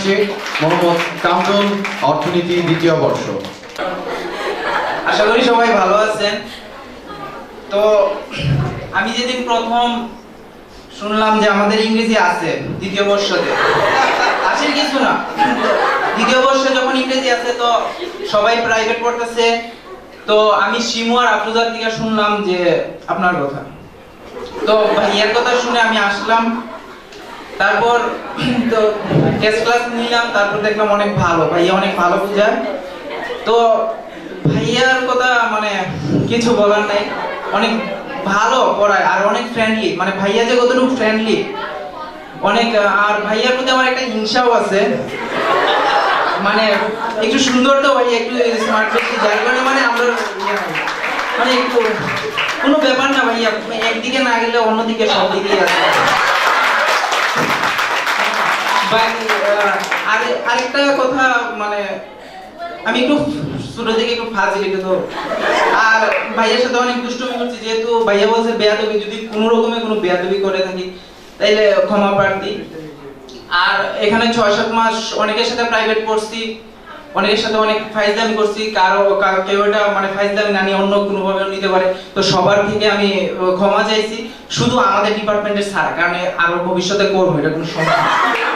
আসছে মোহাম্মদ কামরুল, অর্থনীতি, দ্বিতীয় বর্ষ। আশা করি সবাই ভালো আছেন। তো আমি যেদিন প্রথম শুনলাম যে আমাদের ইংরেজি আছে, দ্বিতীয় বর্ষতে, আসেন কিছু না। দ্বিতীয় বর্ষে যখন ইংরেজি আছে, তো সবাই প্রাইভেট পড়তেছে। তো আমি শিমু আর আফরোজার থেকে শুনলাম যে আপনার কথা। তো ভাইয়ার কথা শুনে আমি আসলাম। তারপর তো টেস্ট ক্লাস নিলাম, তারপর দেখলাম অনেক ভালো। ভাইয়া অনেক ভালো বুঝায়। তো ভাইয়ার কথা মানে কিছু বলার নাই। অনেক ভালো পড়ায় আর অনেক ফ্রেন্ডলি মানে ভাইয়া যে কতটুকু ফ্রেন্ডলি অনেক আর ভাইয়ার প্রতি আমার একটা হিংসাও আছে। মানে একটু সুন্দর তো ভাই একটু স্মার্ট ব্যক্তি যার কারণে মানে আমরা মানে একটু কোনো ব্যাপার না ভাইয়া। একদিকে না গেলে অন্যদিকে সব দিকেই আছে। আর- আরেকটা কথা মানে আমি একটু ছোট থেকে একটু ফাজিল একটু তো। আর ভাইয়ের সাথে অনেক দুষ্টুমি করছি, যেহেতু ভাইয়া বলছে বেয়াদবি, যদি কোনো রকমে কোনো বেয়াদবি করে থাকি, তাইলে ক্ষমা প্রার্থী আর এখানে ছয়, সাত মাস অনেকের সাথে প্রাইভেট পড়ছি, অনেকের সাথে অনেক ফাইজদামি করছি, কারও কেউ এটা মানে ফাইজদামি না নিয়ে অন্য কোনো ভাবে নিতে পারে। তো সবার থেকে আমি ক্ষমা চাইছি, শুধু আমাদের ডিপার্টমেন্টের স্যার কারণ আরও ভবিষ্যতে করব, এটা কোনো সমস্যা।